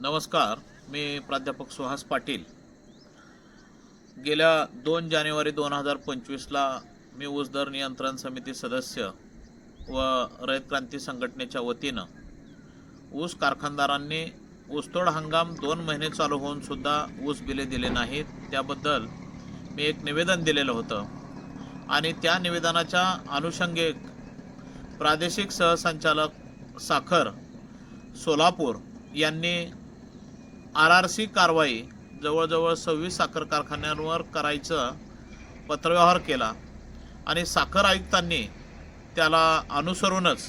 नमस्कार मी प्राध्यापक सुहास पाटील. गेल्या दोन जानेवारी दोन हजार पंचवीसला मी ऊस दर नियंत्रण समिती सदस्य व रयत क्रांती संघटनेच्या वतीनं ऊस कारखानदारांनी ऊसतोड हंगाम दोन महिने चालू होऊन सुद्धा ऊस बिले दिले नाहीत. त्याबद्दल मी एक निवेदन दिलेलं होतं. आणि त्या निवेदनाच्या अनुषंगिक प्रादेशिक सहसंचालक साखर सोलापूर यांनी आर आर सी कारवाई जवळजवळ सव्वीस साखर कारखान्यांवर करायचं पत्रव्यवहार केला. आणि साखर आयुक्तांनी त्याला अनुसरूनच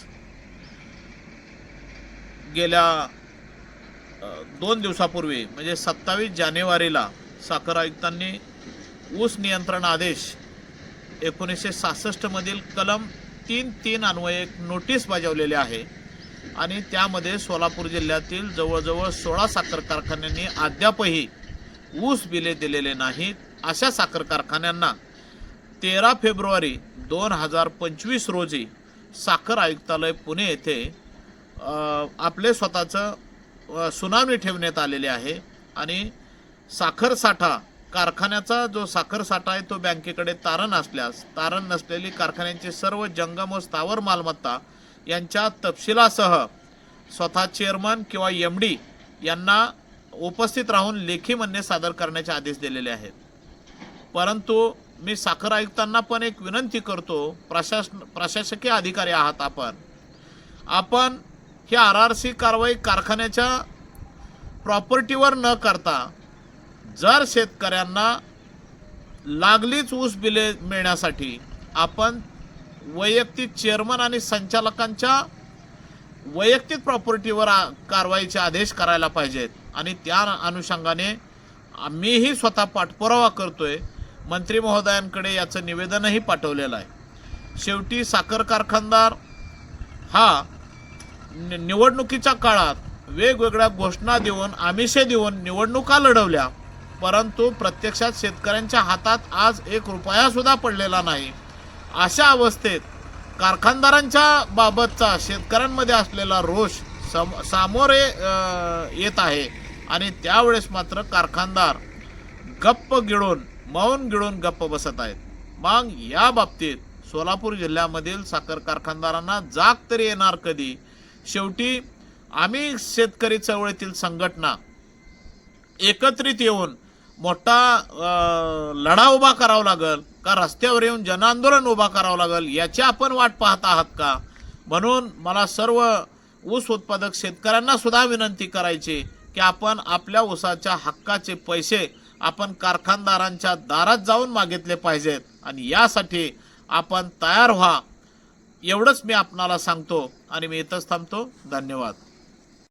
गेल्या दोन दिवसापूर्वी म्हणजे सत्तावीस जानेवारीला साखर आयुक्तांनी ऊस नियंत्रण आदेश एकोणीसशे सहासष्टमधील कलम तीन तीन अन्वये एक नोटीस बजावलेली आहे. आणि त्यामध्ये सोलापूर जिल्ह्यातील जवळजवळ सोळा साखर कारखान्यांनी अद्यापही ऊस बिले दिलेले नाहीत. अशा साखर कारखान्यांना तेरा फेब्रुवारी दोन हजार पंचवीस रोजी साखर आयुक्तालय पुणे येथे आपले स्वतःचं सुनावणी ठेवण्यात आलेली आहे. आणि साखर साठा कारखान्याचा जो साखर साठा आहे तो बँकेकडे तारण असल्यास तारण नसलेली कारखान्यांची सर्व जंगम व स्थावर मालमत्ता यांच्या तपशिलासह स्वतः चेअरमन किंवा एम डी यांना उपस्थित राहून लेखी म्हणणे सादर करण्याचे आदेश दिलेले आहेत. परंतु मी साखर आयुक्तांना पण एक विनंती करतो प्रशासन प्रशासकीय अधिकारी आहात आपण. आपण ही आर आर सी कारवाई कारखान्याच्या प्रॉपर्टीवर न करता जर शेतकऱ्यांना लागलीच ऊस बिले मिळण्यासाठी आपण वैयक्तिक चेअरमन आणि संचालकांच्या वैयक्तिक प्रॉपर्टीवर आ- कारवाईचे आदेश करायला पाहिजेत. आणि त्या अनुषंगाने मीही स्वतः पाठपुरावा करतोय. मंत्री महोदयांकडे याचं निवेदनही पाठवलेलं आहे. शेवटी साखर कारखानदार हा नि- निवडणुकीच्या काळात वेगवेगळ्या घोषणा देऊन आमिषे देऊन निवडणुका लढवल्या. परंतु प्रत्यक्षात शेतकऱ्यांच्या हातात आज एक रुपयासुद्धा पडलेला नाही. अशा अवस्थेत कारखानदारांच्या बाबतचा शेतकऱ्यांमध्ये असलेला रोष सम सामोरे येत आहे. आणि त्यावेळेस मात्र कारखानदार गप्प गिळून मौन गिळून गप्प बसत आहेत. मग या बाबतीत सोलापूर जिल्ह्यामधील साखर कारखानदारांना जाग तरी येणार कधी? शेवटी आम्ही शेतकरी चळवळीतील संघटना एकत्रित येऊन मोठा लढा उभा करावा लागेल. का रस्त्यावर येऊन जनआंदोलन उभा करावं लागेल याची आपण वाट पाहत आहात का? म्हणून मला सर्व ऊस उत्पादक शेतकऱ्यांना सुद्धा विनंती करायची की आपण आपल्या ऊसाच्या हक्काचे पैसे आपण कारखानदारांच्या दारात जाऊन मागितले पाहिजेत आणि यासाठी आपण तयार व्हा. एवढंच मी आपणाला सांगतो आणि मी इथंच थांबतो. धन्यवाद.